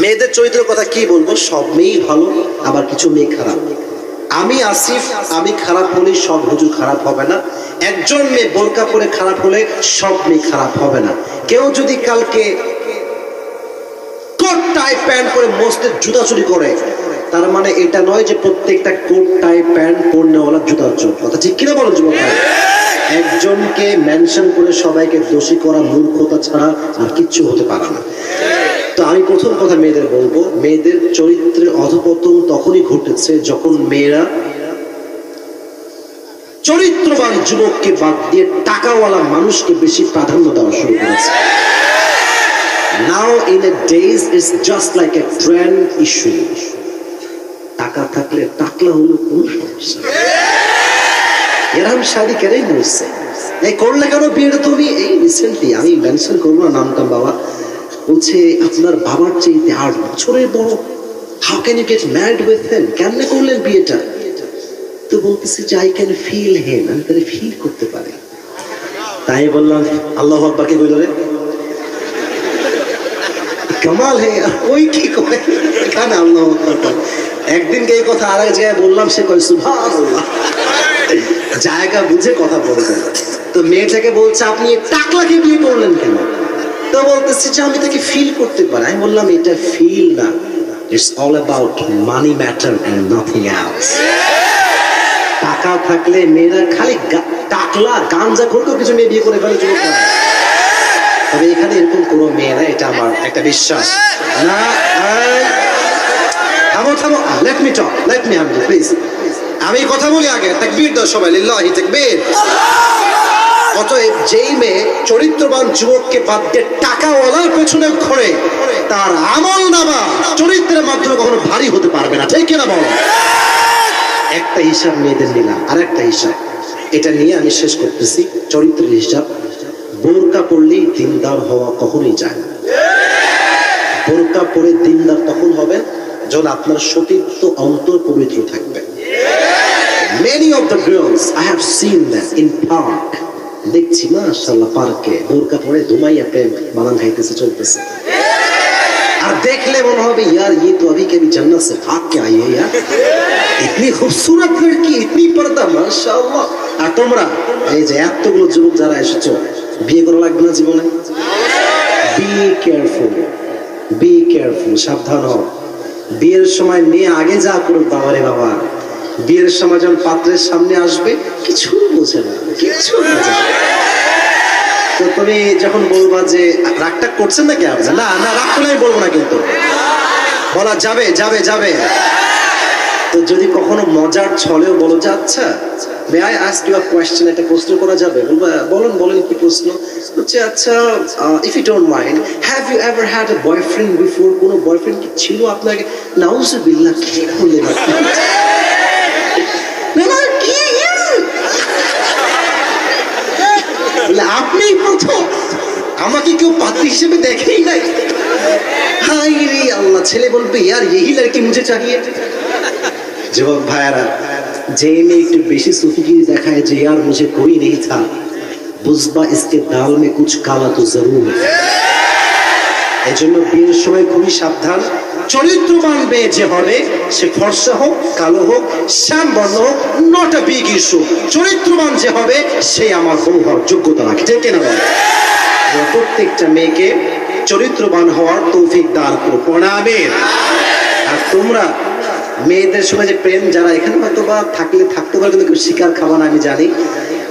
মেয়েদের চরিত্রের কথা কি বলব? সব মেয়েই ভালো, আবার কিছু মেয়ে খারাপ। আমি আসিফ, আমি খারাপ হলে সব হুজুর খারাপ হবে না। একজন মেয়ে বোরকা পরে খারাপ হলে সব মেয়ে খারাপ হবে না। কেউ যদি কালকে কোট টাই প্যান্ট পরে মস্তের জুতা চুরি করে, তার মানে এটা নয় যে প্রত্যেকটা কোট টাই প্যান্ট পরনেওয়ালা জুতার চোর। কথা ঠিক কিনা বলো যুবক? একজনকে মেনশন করে সবাইকে দোষী করা মূর্খতা ছাড়া আর কিচ্ছু হতে পারে না। তো আমি প্রথম কথা মেয়েদের বলব, মেয়েদের চরিত্রের অধপতন তখনই ঘটেছে যখন মেয়েরা চরিত্রবান যুবককে বাদ দিয়ে টাকাওয়ালা মানুষকে বেশি প্রাধান্য দেওয়া শুরু করেছে। Now in a days just like a issue টাকা থাকলে টাকলা হলো কোন সমস্যা এরম শাড়ি কেন বলছে। এই করলে কেন বিয়েটা তুমি? এই রিসেন্টলি আমি মেনশন করব না নামটা বাবা। বলছে, আপনার বাবার চাইতে আট বছরের বড়। How can you get married with him কেমনে করলেন বিয়েটা? তো বলতেছে যে আই ক্যান ফিল হেম আমি তাহলে ফিল করতে পারি। তাই বললাম, আল্লাহ বলল রে। কামাল হে, ওই কি করে আল্লাহ। একদিনকে এই কথা আর এক জায়গায় বললাম, সে কয়, সুবহানাল্লাহ। জায়গা বুঝে কথা বলবেন তো মেয়েটাকে বলছে, আপনি টাকলাকে বিয়ে করলেন কেন? তো বলতেছে যে আমি তাকে ফিল করতে পারি। আমি বললাম, এটা ফিল না। It's all about money matter and nothing else টাকা থাকলে মেয়েরা খালি টাকলা, গাঞ্জা করতেও কিছু মেয়ে বিয়ে করে ফেলে ভাই। তবে এখানে এরকম কোনো মেয়ে না এটা আমার একটা বিশ্বাস। না থামো থামো। Let me talk let me হামদি please আমি কথা বলি আগে। তাকবীর দাও সবাই, লিল্লাহি তাকবীর। অতএব যেই মেয়ে চরিত্রবান যুবককে বাদ দিয়ে টাকাওয়ালার পেছনে ঘরে, তার আমল নামা চরিত্রের মাধ্যমে কখনো ভারী হতে পারবে না। ঠিক কিনা বলো? একটা হিসাব মেয়েদের নিলাম আর একটা হিসাব। এটা নিয়ে আমি শেষ করতেছি, চরিত্রের হিসাব। বোরকা পড়লেই দিনদার হওয়া কখনোই যায় না। বোরকা পরে দিনদার তখন হবে যখন আপনার সতীত্ব অন্তর পবিত্র থাকবে। Many of the girls I have seen that in park দেখছি মাশাল্লাহ পার্কে। বোরকা পরে ধুমাইয়া প্রেম বানান খাইতেছে, চলতেছে। আর দেখলে মনে হবে, ইয়ার ইয়ে তো আবি कभी जन्नत সে भाग के आई है यार इतनी खूबसूरत लड़की इतनी पर्दा আর তোমরা, এই যে এতগুলো যুবক যারা এসেছ, বিয়ে করা লাগবে না জীবনে? বি কেয়ারফুল বি কেয়ারফুল সাবধান হও। বিয়ের সময় মেয়ে আগে যা করুক, বাবারে বাবা। বিয়ের সময় পাত্রের সামনে আসবে, কিছু বোঝে না, কিছু তো তুমি যখন বলবা যে রাগটা করছেন নাকি আপনি? না না, রাগ করলে আমি বলব না কিন্তু। বলা যাবে যাবে যাবে। তো যদি কখনো মজার ছলেও বলো যে আচ্ছা may I ask you question একটা প্রশ্ন করা যাবে? বলেন বলেন কি প্রশ্ন। হচ্ছে আচ্ছা if you don't mind have you ever had a boyfriend before কোনো বয়ফ্রেন্ড কি ছিল আপনাকে নাউজুবিল্লাহ, কি করলেন আপনি না না কি তাহলে আপনি প্রথম। আমাকে কেউ পাত্রী হিসেবে দেখেই নাই। হাই রে আল্লাহ, ছেলে বলবে ইয়ার এই লড়কি মুঝে চাহিয়ে যুবক ভাইয়ারা, যে মেয়ে একটু বেশি সুফিগিরি দেখায় যে আর মুঝে কই নেই থা বুঝবা ইসকে দাল মে কুছ কালা তো জরুর। এজন্য বিয়ের সময় খুবই সাবধান। চরিত্রবান মেয়ে যে হবে, সে ফর্সা হোক, কালো হোক, শ্যাম, বর্ণ হোক নট আ বিগ ইস্যু চরিত্রবান যে হবে, সে আমার বউ হওয়ার যোগ্যতা রাখে। ঠিক কিনা প্রত্যেকটা মেয়েকে চরিত্রবান হওয়ার তৌফিক দান করো। প্রণামের আর তোমরা মেয়েদের সঙ্গে যে প্রেম, যারা এখানে হয়তো বা থাকলে থাকতে পারে, কিন্তু শিকার খাবা না, আমি জানি,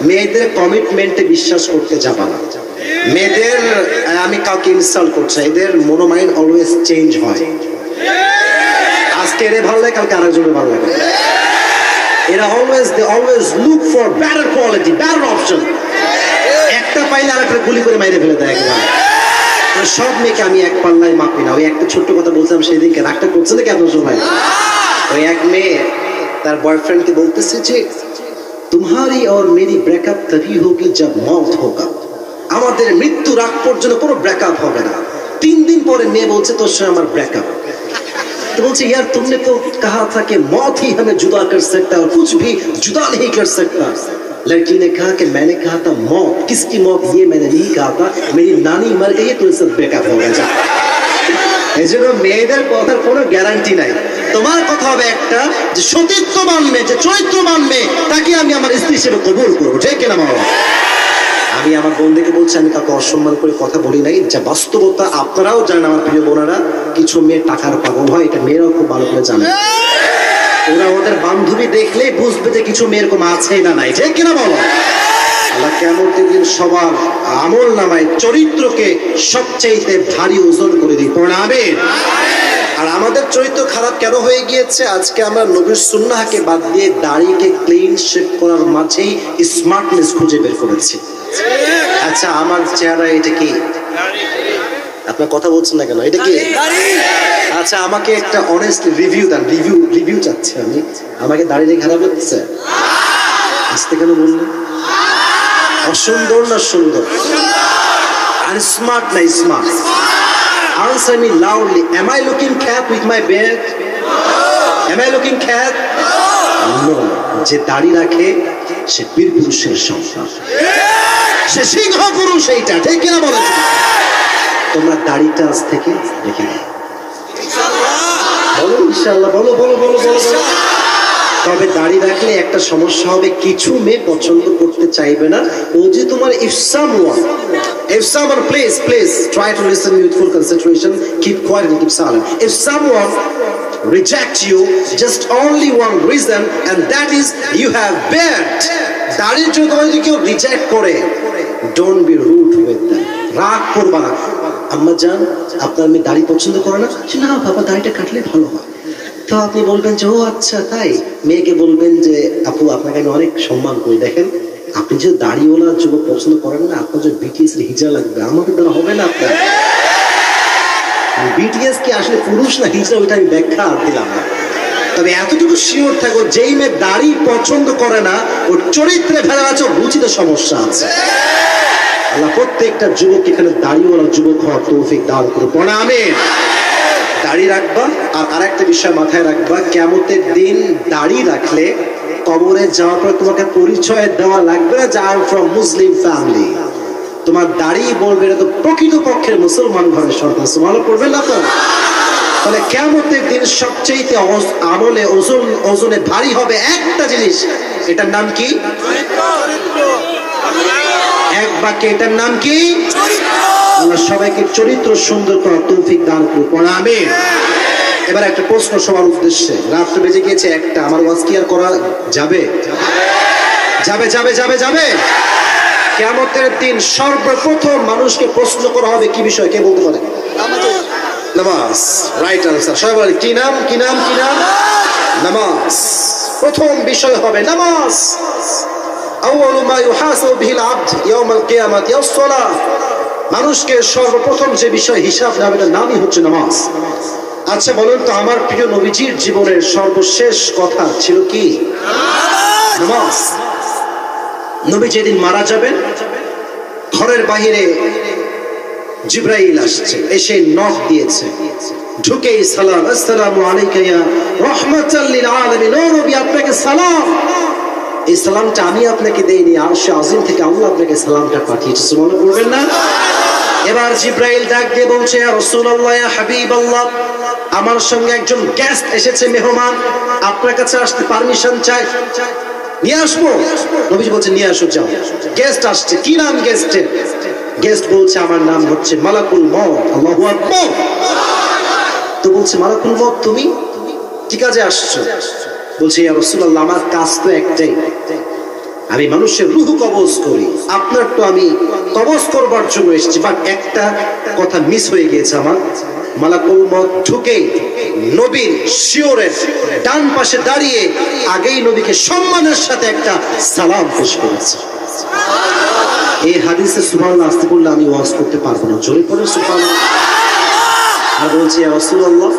মেয়েদের কমিটমেন্টে বিশ্বাস করতে যাবা না। মেয়েদের, আমি কাউকে ইনস্টল করছি এদের মনোমাইন্ড অলওয়েজ চেঞ্জ হয়। আজকে এর ভালো লাগে, কালকে আরেকজনের ভালো লাগে। এরা always they always look for quality option একটা পাইলে গুলি করে মাইরে ফেলে দেয় একবার। সব মেয়েকে আমি এক পাল্লায় মাপি না। ওই একটা ছোট্ট কথা বলছিলাম সেই দিনকে রাগটা করছে সময় ওই এক মেয়ে তার বয়ফ্রেন্ডকে বলতেছে যে তোমারি আর মেরি ব্রেকআপ তভি হোগি জব মত হোগা আমাদের মৃত্যু রাখ পর্যন্ত কোনো ব্রেকআপ হবে না। তিন দিন পরে মেয়ে বলছে, তোর সঙ্গে আমার ব্রেকআপ तो बोलते यार तुमने तो कहा था कि मौत ही हमें जुदा कर सकता है और कुछ भी जुदा नहीं कर सकता लड़की ने कहा कि मैंने कहा था मौत किसकी मौत ये मैंने नहीं कहा था मेरी नानी मर गई है तो इससे ब्रेकअप हो गया जा। এই জন্য মেয়েদের কথার কোনো গ্যারান্টি নাই তোমার কথা হবে একটা যে সতীত্ব মানবে যে চরিত্র মানবে তাকে আমি আমার স্ত্রী হিসেবে কবুল করবো ঠিক কিনা মা বাবা? আমি আমার বোনদেরকে বলছি, আমি কাউকে অসম্মান করে কথা বলি নাই। যা বাস্তবতা, আপনারাও জানেন আমার প্রিয় বোনেরা, কিছু মেয়ে টাকার পাগল হয়, এটা মেয়েরাও খুব ভালো করে জানে। ওরা ওদের বান্ধবী দেখলেই বুঝবে যে কিছু মেয়ের কম আছে না নাই। ঠিক কিনা বলো? আল্লাহ কেমন দিন সবার আমল নামায়, চরিত্রকে সবচাইতে ভারী ওজন করে দিই প্রণামে আর আমাদের চরিত্র খারাপ কেন হয়ে গিয়েছে? আজকে আমরা নবীর সুন্নাহকে বাদ দিয়ে দাড়িকে ক্লিন শেপ করার মাঝেই স্মার্টনেস খুঁজে বের করেছি। আচ্ছা আমার চেহারা এটা কি? আপনার কথা বলছেন না কেন? এটা কি? আচ্ছা আমাকে একটা অনেস্ট রিভিউ দেন রিভিউ রিভিউ চাচ্ছি আমি। আমাকে দাঁড়িয়ে খারাপ লাগছে আসতে কেন বললেন? অসুন্দর না সুন্দর? আর স্মার্ট না smart answer me loudly am I looking খ্যাত with my beard am I looking no যে দাড়ি রাখে, সে বীর পুরুষের সে সিংহ পুরুষ এইটা ঠিক কিনা বলেন তোমরা দাড়িটা আজ থেকে দাও বলো ইনশাল্লাহ বলো বলো বলো বলো বলো। তবে দাড়ি রাখলে একটা সমস্যা হবে, কিছু মেয়ে পছন্দ করতে চাইবে না। ও যে তোমার if someone if someone please please try to listen with full concentration, keep quiet and keep silent if someone reject you just only one reason and that is you have beard দাড়ির জন্য কেউ reject করে don't be root with রাগ করবা না। আম্মা জান আপনার মেয়ে দাড়ি পছন্দ করে না? সে, না বাবা দাড়িটা কাটলে ভালো হয়। তো আপনি বলবেন যে ও আচ্ছা তাই? মেয়েকে বলবেন যে আপু আপনাকে আমি অনেক সম্মান করি। দেখেন আপনি যে দাড়িওয়ালা যুবক পছন্দ করেন না আপনার যে বিটিএস হিজা লাগবে আমাকে দ্বারা হবে না আপনার? বিটিএস কি আসলে পুরুষ না হিজড়া ওইটা আমি ব্যাখ্যা দিলাম না। তবে এতটুকু শিওর থাকো, যেই মেয়ে দাড়ি পছন্দ করে না, ওর চরিত্রে ফেলা আছে রুচিতে সমস্যা আছে। আল্লাহ, প্রত্যেকটা যুবক এখানে দাড়িওয়ালা যুবক হওয়ার তৌফিক দান করে পড়া আমিন। দাড়ি রাখবা, আর আরেকটা বিষয় মাথায় রাখবা, কেমতের দিন দাড়ি রাখলে কবরে যাওয়ার পর তোমাকে পরিচয় দেওয়া লাগবে না, যে আই ফ্রম মুসলিম ফ্যামিলি তোমার দাড়ি বলবে এটা তো প্রকৃত পক্ষের মুসলমান ঘরের সন্তান সুমালো পড়বে না তো তাহলে কেমতের দিন সবচেয়ে আমলে ওজন ওজনে ভারী হবে একটা জিনিস। এটার নাম কি? এক বাক্যে এটার নাম কি? আল্লাহ সবাইকে চরিত্র সুন্দর করার তৌফিক দান করুন পড়া, আমিন। এবার একটা প্রশ্ন সবার উদ্দেশ্যে। রাত বেজে গিয়েছে একটা। আমার ওয়াজ কি আর করা যাবে যাবে যাবে যাবে যাবে? কেমতের দিন সর্বপ্রথম মানুষকে প্রশ্ন করা হবে কি বিষয়? কে বলতে পারে? নামাজ। রাইট আনসার সবাই বলে কি নাম? কি নাম? কি নাম? নামাজ। প্রথম বিষয় হবে নামাজ। মানুষকে সর্বপ্রথম যে বিষয় হিসাব নেবে নামই হচ্ছে নামাজ। আচ্ছা বলুন তো আমার প্রিয় নবীজির জীবনের সর্বশেষ কথা ছিল কি? নামাজ। নবী যেদিন মারা যাবেন, ঘরের বাহিরে জিব্রাইল আসছে, এসে নখ দিয়েছে। ঢুকে সালাম, আসসালামু আলাইকা ইয়া আলামিন। ও নবী, আপনাকে সালাম। এই সালামটা আমি আপনাকে দেইনি আরশে আজিম থেকে আল্লাহ আপনাকে সালামটা পাঠিয়েছে সুবহানাল্লাহ বলবেন না? এবার জিব্রাইল ডাক দিয়ে বলছে রাসূলুল্লাহ, ইয়া হাবিবাল্লাহ, আমার সঙ্গে একজন গেস্ট এসেছে, মেহমান। আপনার কাছে আসতে পারমিশন চাই। নিয়ে আসব? নবীজি বলছে, নিয়ে আসো, যাও। গেস্ট আসছে। কি নাম গেস্টের গেস্ট বলছে, আমার নাম হচ্ছে মালাকুল মত আল্লাহু তো বলছে, মালাকুল মত তুমি? কি কাজে আসছো? বলছে, ইয়া রাসূলুল্লাহ, আমার কাজ তো একটাই। আমি মানুষের রুহ কবজ করি। আপনার তো আমি কবজ করবার জন্য এসেছি বাট একটা কথা মিস হয়ে গিয়েছে আমার। মালাকুল মত ঢুকে নবীর শিওরের ডান পাশে দাঁড়িয়ে আগেই নবীকে সম্মানের সাথে একটা সালাম পেশ করেছে। এই হাদিসে সুবহান আসতে বললে আমি ওয়াজ করতে পারব না। জোরে পড়ে সুবহান আর বলছি রাসূলুল্লাহ,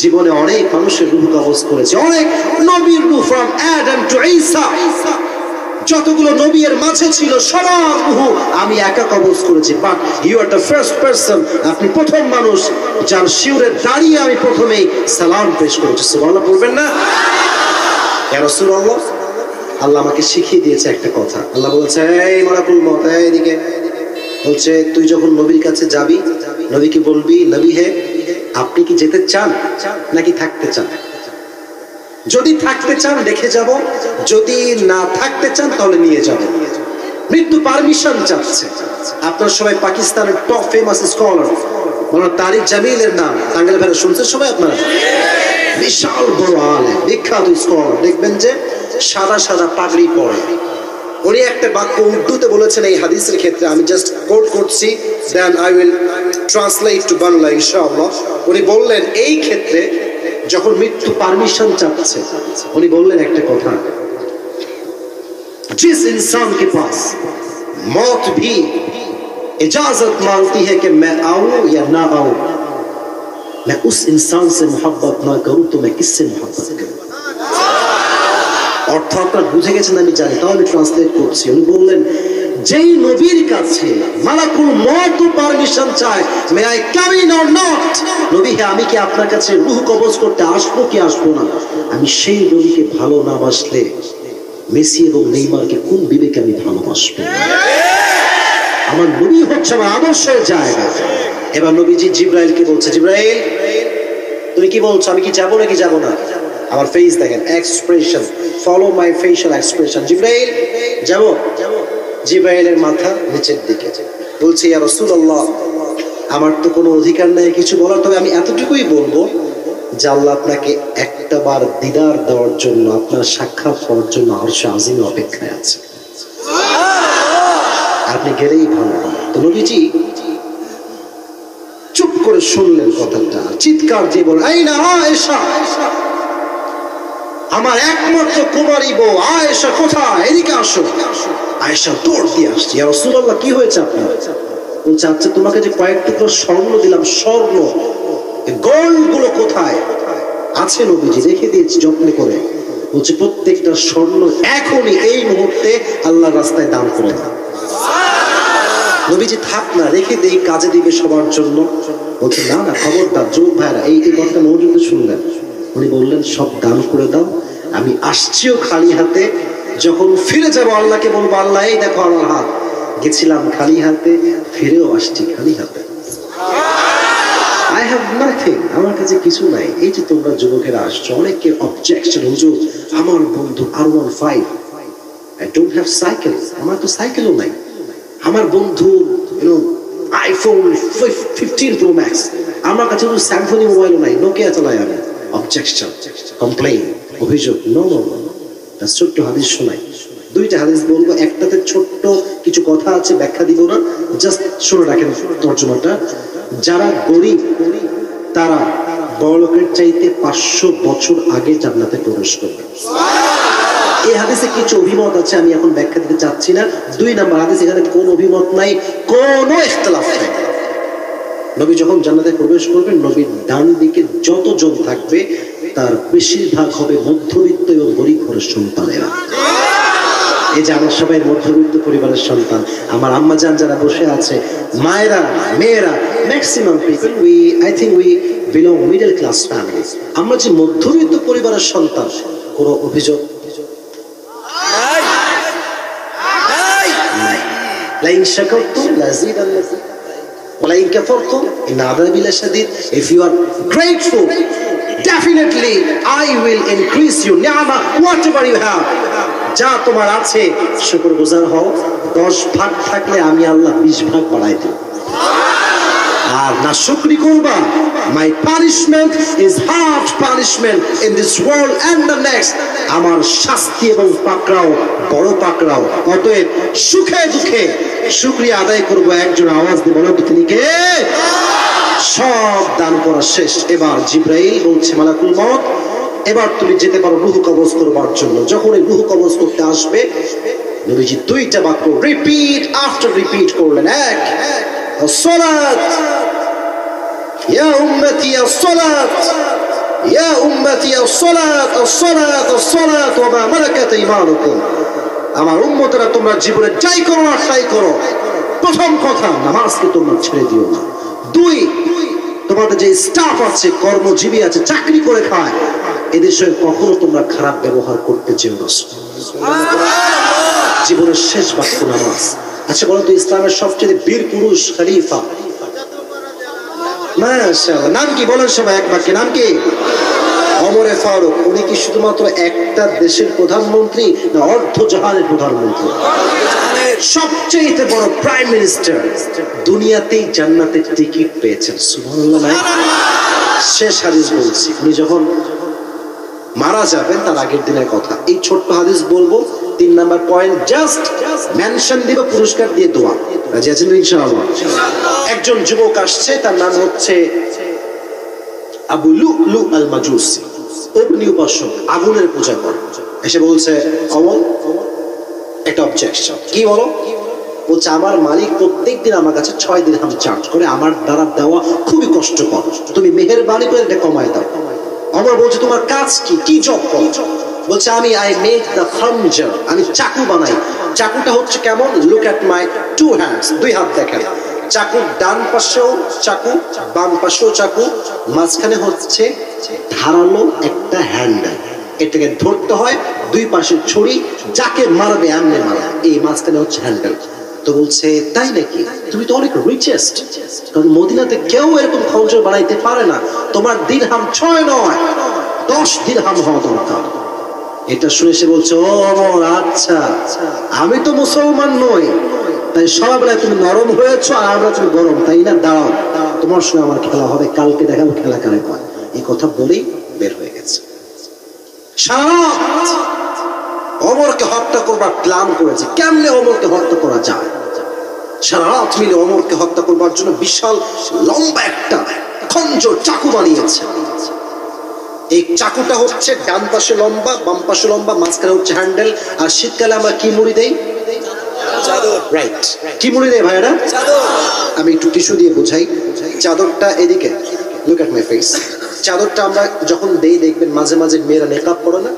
জীবনে অনেক মানুষের রূহ কবজ করেছে। অনেক নবীর রূহ ফ্রম অ্যাডাম টু ঈসা যতগুলো নবীর মাঝে ছিল সবার আমি একা কবজ করেছি। But you are the first person আপনি প্রথম মানুষ যার শিউরে দাঁড়িয়ে আমি প্রথমেই সালাম পেশ করেছি। সুবহানাল্লাহ বলবেন না? ইয়া রাসূলুল্লাহ, আল্লাহ আমাকে শিখিয়ে দিয়েছে একটা কথা। আল্লাহ বলছে, এই মারাকুল মত এদিকে। বলছে, তুই যখন নবীর কাছে যাবি, নবীকে বলবি, নবী হে, আপনি কি যেতে চান নাকি থাকতে চান? যদি থাকতে চান, রেখে যাব। যদি না থাকতে চান, তাহলে নিয়ে যাব। মৃত্যু পারমিশন চাচ্ছে। আপনার সবাই পাকিস্তানের টপ ফেমাস স্কলার মানে তারিক জামিলের নাম। টাঙ্গাইল ভাইরা শুনছেন সবাই আপনারা? বিশাল বড় আলে বিখ্যাত স্কলার দেখবেন যে সাদা সাদা পাগড়ি পরে। উনি একটা বাক্য উর্দুতে বলেছেন এই হাদিসের ক্ষেত্রে। আমি জাস্ট কোট করছি then I will translate to Bangla ইনশাআল্লাহ উনি বললেন, এই ক্ষেত্রে যখন মৃত্যু পারমিশন চাচ্ছে উনি বললেন একটা কথা जिस इंसान के पास मौत भी इजाजत मांगती है कि मैं आऊं या ना आऊं मैं उस इंसान से मोहब्बत ना करूं तो मैं किससे मोहब्बत करूं অর্থ আপনার বুঝে গেছেন আমি জানি তাও আমি ট্রান্সলেট করছি উনি বললেন যেই নবীর কাছে মালাকুল মত পারমিশন চায় may I come in or not নবী হ্যাঁ আমি কি আপনার কাছে রূহ কবজ করতে আসব কি আসব না? আমি সেই নবীকে ভালো না বাসলে মেসি এবং নেইমারকে কোন বিবেকে আমি ভালোবাসবো? আমার নবী হচ্ছে আমার আদর্শের জায়গা। এবার নবীজি জিব্রাইলকে বলছে, জিব্রাইল, তুমি কি বলছো? আমি কি যাব নাকি যাব না? আমার ফেস দেখেন expression follow my facial expression জিব্রাইল, যাব? জিব্রাইলের মাথা নিচের দিকে। বলছে, ইয়া রাসূলুল্লাহ, আমার তো কোনো অধিকার নেই কিছু বলার, তবে আমি এতটুকুই বলব, যে আল্লাহ আপনাকে একটা বার দিদার দেওয়ার জন্য, আপনার সাক্ষাৎ হওয়ার জন্য আরশে আজিমে অপেক্ষায় আছে। আপনি গেলেই ভালো। তো নবীজি চুপ করে শুনলেন কথাটা। চিৎকার দিয়ে বলেন এই না, আয়েশা আমার একমাত্র কুমারী বউ, আয়েশা কোথায়? এদিকে আসো। আয়েশা দৌড় দিয়ে আসছে। ইয়া রাসূলুল্লাহ, কি হয়েছে আপনার? বলছে আচ্ছা তোমাকে যে কয়েক টুকরো স্বর্ণ দিলাম, স্বর্ণ। গোল্ডগুলো কোথায়? আছে নবীজি, রেখে দিয়েছি যত্ন করে। বলছে, প্রত্যেকটা স্বর্ণ এখনই এই মুহূর্তে আল্লাহর রাস্তায় দান করে দাও। নবীজি, থাক না, রেখে দেই, কাজে দিবে সবার জন্য। বলছে, না না, খবরদার যোগ ভাইরা, এই এই কথাটা মৌজুদে শুনলেন। উনি বললেন, সব দান করে দাও। আমি আসছিও খালি হাতে। যখন ফিরে যাব, আল্লাহকে বলব, আল্লাহ, এই দেখো আমার হাত। গেছিলাম খালি হাতে, ফিরেও আসছি খালি হাতে। আই হ্যাভ নাথিং আমার কাছে কিছু নাই। এই যে তোমরা যুবকেরা আসছো অনেকে অবজেকশন হুজুর, আমার বন্ধু আর one five I don't have cycle আমার তো সাইকেলও নাই। আমার বন্ধু you know iPhone fifteen pro max আমার কাছে কোনো স্যামসনি মোবাইলও নাই নোকিয়া চালাই আমি। অবজেকশন কমপ্লেইন অভিযোগ নো নো নো ছোট্ট হাদিস শোনাই। দুইটা হাদিস বলব, একটাতে ছোট্ট কিছু কথা আছে, ব্যাখ্যা দিব না জাস্ট শুনে রাখেন তর্জমাটা। যারা গরিব, তারা বড়লোকের চাইতে পাঁচশো বছর আগে জান্নাতে প্রবেশ করবে। এই হাদিসে কিছু অভিমত আছে, আমি এখন ব্যাখ্যা দিতে চাচ্ছি না। দুই নাম্বার হাদিস, এখানে কোন অভিমত নাই, কোনো ইখতলাফ নাই। নবী যখন জান্নাতে প্রবেশ করবেন নবীর ডান দিকে যতজন থাকবে তার বেশিরভাগ হবে মধ্যবিত্ত এবং গরিব ঘরের সন্তানেরা এই যে আমার সবাই মধ্যবিত্ত পরিবারের সন্তান আমার আম্মা যান যারা বসে আছে মায়েরা মেয়েরা maximum people we I think we belong middle class family আমরা যে মধ্যবিত্ত পরিবারের সন্তান কোনো অভিযোগ লাইন শাকারতুম ওলাইন কাফারতু ইন আযাবি লাশাদীদ if you are grateful definitely I will increase you নিআমা whatever you have যা তোমার আছে শুকর গুজার হও। দশ ভাগ থাকলে আমি আল্লাহ বিশ ভাগ বাড়াই দেব। আর না শুকরি করবা my punishment is hard punishment in this world and the next আমার শাস্তি এবং পাকড়াও, বড় পাকড়াও। অতএব সুখে দুঃখে শুক্রিয়া আদায় করব, একজন আওয়াজ দিব না তো তিনি সব দান করা শেষ। এবার জিব্রাইল বলছে, মালাকুল মত এবার তুমি যেতে পারো রুহ কবজ করবার জন্য। যখন এই রুহ কবজ করতে আসবে, নবীজি দুইটা বাক্য রিপিট আফটার রিপিট করলেন। এক সলাত يا أمتي الصلاة يا أمتي الصلاة الصلاة الصلاة وما ملكت إيمانكم আমার উম্মতেরা তোমরা জীবনে যাই করো আর তাই করো প্রথম কথা নামাজকে তোমরা ছেড়ে দিও না দুই তোমাদের যে স্টাফ আছে কর্মজীবী আছে চাকরি করে খায় এদের সঙ্গে কখনো তোমরা খারাপ ব্যবহার করতে চেও না জীবনের শেষ বাক্য নামাজ আচ্ছা বলো তো ইসলামের সবচেয়ে বীর পুরুষ খলিফা মাশাআল্লাহ নাম কি? বলেন সবাই এক বাক্যে। নাম কি? অমরে ফারুক। উনি কি শুধুমাত্র একটা দেশের প্রধানমন্ত্রী না অর্ধ জাহানের প্রধানমন্ত্রী? সবচেয়ে বড় প্রাইম মিনিস্টার দুনিয়াতেই জান্নাতের টিকিট পেয়েছেন। সুবহানাল্লাহ? শেষ হাদিস বলছি। উনি যখন মারা যাবেন তার আগের দিনের কথা। এই ছোট্ট হাদিস বলব, তিন নাম্বার পয়েন্ট জাস্ট মেনশন দিব, পুরস্কার দিয়ে দোয়া। রাজি আছেন ইনশাআল্লাহ? একজন যুবক আসছে, তার নাম হচ্ছে আবু লু লু আল মাজুসি অগ্নি উপাসক, আগুনের পূজা করে। এসে বলছে অমল একটা অবজেকশন কি বলো? বলছে, আমার মালিক প্রত্যেকদিন আমার কাছে ছয় দিন হাম চার্জ করে, আমার দ্বারা দেওয়া খুবই কষ্টকর। তুমি মেহেরবানি করে এটা কমায় দাও। আমার বলছে, তোমার কাজ কি? কি জব বলছে, আমি আই মেক দ্য খামজার আমি চাকু বানাই। চাকুটা হচ্ছে কেমন? Look at my two hands দুই হাত দেখেন। চাকুর ডান পাশেও চাকু, বাম পাশেও চাকু। মাঝখানে হচ্ছে ধারালো একটা হ্যান্ডেল এটাকে ধরতে হয় দুই পাশে ছুরি, যাকে মারবে, এমনি মারা এই মাঝখানে হচ্ছে হ্যান্ডেল তো বলছে, তাই নাকি? তুমি তো অনেক রিচেস্ট কারণ মদিনাতে কেউ এরকম খরচ বানাইতে পারে না। তোমার দিরহাম ছয় নয়, দশ দিরহাম হওয়া দরকার। এটা শুনে সে বলছে, ও অমর আচ্ছা। আমি তো মুসলমান নই। তাই সবাই তুমি নরম হয়েছো আর আমরা তুমি গরম, তাই না? দাঁড়াও। তোমার সঙ্গে আমার খেলা হবে। কালকে দেখাবো খেলা কারে হয়। এই কথা বলেই বের হয়ে গেছে। সারাত অমরকে হত্যা করবার প্ল্যান করেছে। কেমনে অমরকে হত্যা করা যায়? সারা রাত মিলে অমরকে হত্যা করবার জন্য বিশাল লম্বা একটা খঞ্জর চাকু বানিয়েছে। এই চাকুটা হচ্ছে ডান পাশে লম্বা বাম পাশে লম্বা মাঝখানে হচ্ছে হ্যান্ডেল। আর শীতকালে আমরা কি মুড়ি দেই? রাইট কি মুড়ি দেয় ভাইরা আমি একটু টিস্যু দিয়ে বুঝাই। চাদরটা এদিকে। লুক মাই ফেস চাদরটা আমরা যখন দেই দেখবেন মাঝে মাঝে মেয়েরা মেকআপ করে না?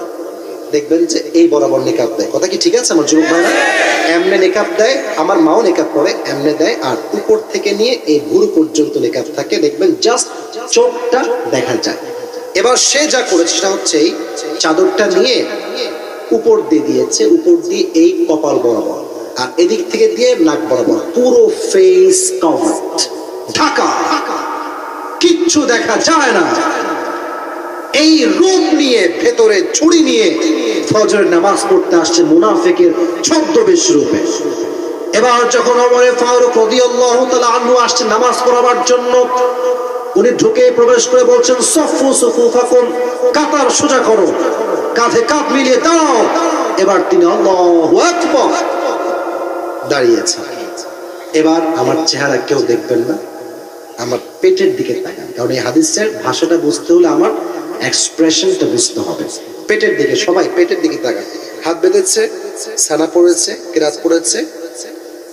দেখবেন যে এই বরাবর মেকআপ দেয়। কথা কি ঠিক আছে আমার যুবক ভাইরা? এমনে মেকআপ দেয়, আমার মাও মেকআপ করে, এমনে দেয়, আর উপর থেকে নিয়ে এই ভুরু পর্যন্ত মেকআপ থাকে। দেখবেন জাস্ট চোখটা দেখা যায়। এবার সে যা করেছে সেটা হচ্ছে এই চাদরটা নিয়ে উপর দিয়ে দিয়েছে, উপর দিয়ে এই কপাল বরাবর। আর এদিক থেকে দিয়ে নাক বরাবর। পুরো ফেস কভার্ড ঢাকা। কিচ্ছু দেখা যায় না। এই রূপ নিয়ে, ভেতরে ছুরি নিয়ে ফজরের নামাজ পড়তে আসছে মুনাফেকের ছদ্মবেশ রূপে। এবার যখন অমরে ফারুক রাদিয়াল্লাহু তাআলা আসছে নামাজ পড়াবার জন্য, উনি ঢুকে প্রবেশ করে বলছেন, সফু সফু ফাকুন কাতার সোজা করো, কাঁধে কাঁধ মিলিয়ে দাও। এবার তিনি আল্লাহু আকবার দাঁড়িয়েছে। এবার আমার চেহারা কেউ দেখবেন না, আমার পেটের দিকে তাকান। কারণ এই হাদিসের ভাষাটা বুঝতে হলে আমার এক্সপ্রেশনটা বুঝতে হবে। পেটের দিকে, সবাই পেটের দিকে তাকান। হাত বেঁধেছে সানা পড়েছে, কেরাত পড়েছে,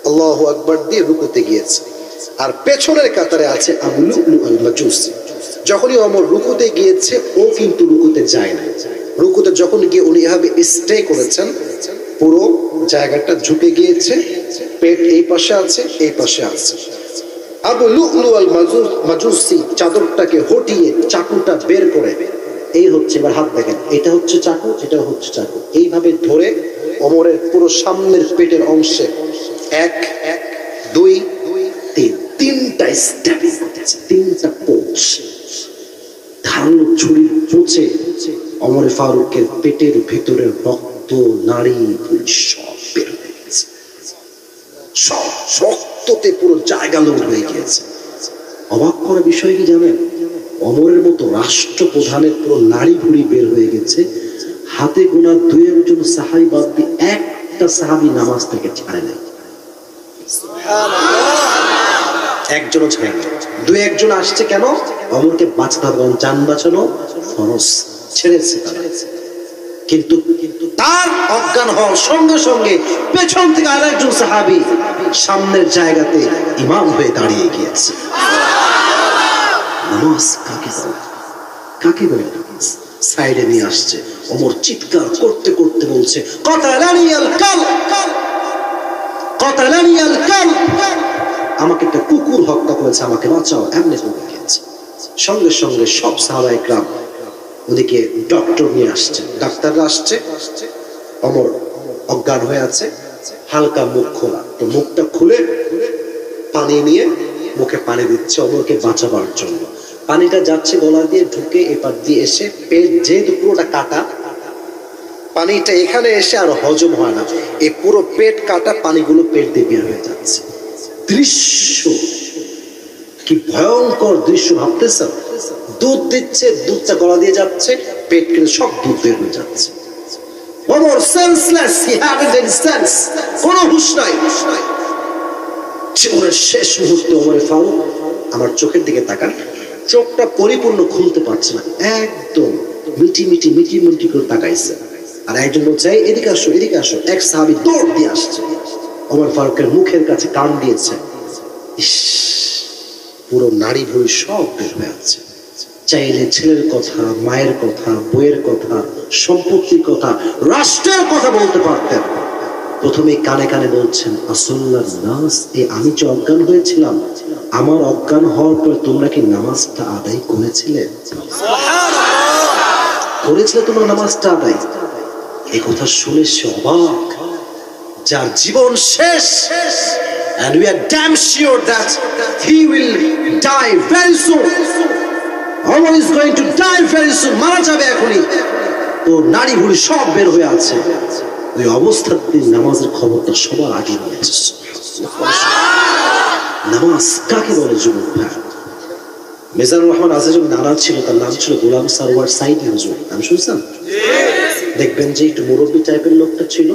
আল্লাহু আকবার দিয়ে রুকুতে গিয়েছে। আর পেছনের কাতারে আছে যখনই অমর রুকুতে গিয়েছে, ও কিন্তু রুকুতে যায় না। রুকুতে যখন গিয়ে উনি এভাবে স্টে করেছেন, পুরো জায়গাটা ঝুঁকে গিয়েছে, পেট এই পাশে আছে, এই পাশে আছে। আবু লুলু আল মাজুস চাদরটাকে হটিয়ে চাকুটা বের করে। এই হচ্ছে এবার হাত দেখেন। এটা হচ্ছে চাকু, এটা হচ্ছে চাকু। এইভাবে ধরে অমরের পুরো সামনের পেটের অংশে এক এক, দুই, তিন। তিনটা স্টেপ তিনটা পোচ ধারালো ছুরির পোচে অমরে ফারুকের পেটের ভিতরের রক্ত নারী সব বের গেছে সব রক্ততে পুরো জায়গা লোড হয়ে গিয়েছে। অবাক করা বিষয় কি জানেন? অমরের মতো রাষ্ট্রপ্রধানের পুরো নারী ভুড়ি বের হয়ে গেছে। হাতে গোনা দুই একজন সাহাবি বাদ দিয়ে একটা সাহাবি নামাজ থেকে ছাড়ে নাই। একজনও ছাড়ে নাই। দুই একজন আসছে কেন? অমরকে বাঁচাতে হবে, কারণ যান বাঁচানো ফরজ। ছেড়েছে। কিন্তু তার অজ্ঞান হওয়ার সঙ্গে সঙ্গে পেছন থেকে আরেকজন সাহাবি সামনের জায়গাতে ইমাম হয়ে দাঁড়িয়ে গিয়েছে। কাকে বলে? সাইডে নিয়ে আসছে। অমর চিৎকার করতে করতে বলছে আমাকে একটা কুকুর হত্যা করেছে, আমাকে বাঁচাও, এমনি সঙ্গে সঙ্গে সব সাহাবাই গ্রাম ওদিকে ডক্টর নিয়ে আসছে। ডাক্তাররা আসছে। অমর অজ্ঞান হয়ে আছে। হালকা মুখ খোলা। তো মুখটা খুলে পানি নিয়ে মুখে পানি দিচ্ছে অমরকে বাঁচাবার জন্য। পানিটা যাচ্ছে গলা দিয়ে ঢুকে এপার দিয়ে এসে পেট যেহেতু পুরোটা কাটা, পানিটা এখানে এসে আর হজম হয় না। এই পুরো পেট কাটা পানিগুলো পেট দিয়ে বের হয়ে যাচ্ছে। দৃশ্য। কি ভয়ঙ্কর দৃশ্য, ভাবতেছেন? দুধ দিচ্ছে দুধটা গলা দিয়ে যাচ্ছে পেট কিন্তু সব দুধ বের হয়ে যাচ্ছে। শেষ মুহূর্তে ওমরে ফারুক আমার চোখের দিকে তাকান। চোখটা পরিপূর্ণ খুলতে পারছে না। একদম মিটি মিটি মিটি মিটি করে তাকাইছে। আর একজন "এই, এদিকে আসো এদিকে আসো। এক সাহাবি দৌড় দিয়ে আসছে। ওমর ফারুকের মুখের কাছে কান দিয়েছে। ইস পুরো নারী ভুঁড়ি সব বের হয়ে আছে চাইলে ছেলের কথা মায়ের কথা বইয়ের কথা সম্পত্তির কথা রাষ্ট্রের কথা বলতে পারতেন। প্রথমে কানে কানে বলছেন আসল্লার নাস এ আমি যে অজ্ঞান হয়েছিলাম আমার অজ্ঞান হওয়ার পর তোমরা কি নামাজটা আদায় করেছিলে? করেছিলে তোমরা নামাজটা আদায়? এই কথা শুনে সে অবাক। যার জীবন শেষ and we are damn sure that he will die very soon Omar is going to die very soon, মারা যাবে এখনই। তো নারী সব বের হয়ে আছে। ওই অবস্থাতে নামাজের খবরটা সবার আগে নিয়েছে নামাজ কাকে বলে যুবক ভাই মেজানুর রহমান আজাজুল নানা ছিল, তার নাম ছিল গোলাম সারোয়ার সাইদ হুজুর আমি শুনছেন? দেখবেন যে একটু মুরব্বী টাইপের লোকটা ছিল।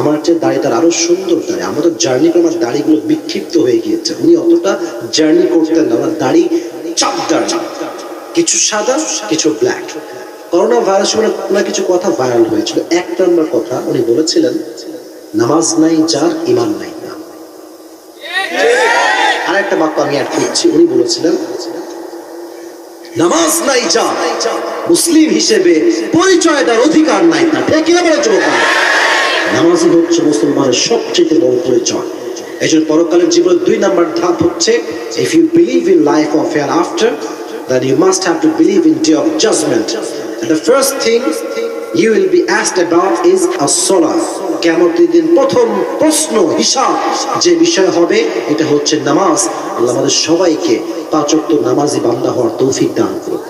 আমার চেয়ে দাড়ি তার আরও সুন্দর দাড়ি। আমাদের জার্নি করে আমার দাড়িগুলো বিক্ষিপ্ত হয়ে গিয়েছে। উনি অতটা জার্নি করতেন না। আমার দাড়ি চাপ দাড়ি কিছু সাদা, কিছু ব্ল্যাক করোনা ভাইরাস ওনার কিছু কথা ভাইরাল হয়েছিল। এক নম্বর কথা, উনি বলেছিলেন, নামাজ নাই, যার ইমান নাই। আর একটা বাক্য আমি অ্যাড করছি উনি বলেছিলেন, নামাজ নাই মুসলিম হিসেবে পরিচয় তার অধিকার নাই তার। ঠিক কিনা ভাই? হচ্ছে মুসলমানের সবচেয়ে বড় পরিচয়। এই জন্য পরকালের জীবনের দুই নাম্বার ধাপ হচ্ছে if you believe in life of hereafter then you must have to believe in day of judgment and the first thing you will be asked about is a solar. কেমতের দিন প্রথম প্রশ্ন হিসাব যে বিষয় হবে এটা হচ্ছে নামাজ আল্লাহ আমাদের সবাইকে পাঁচ ওয়াক্ত নামাজি বান্দা হওয়ার তৌফিক দান করুন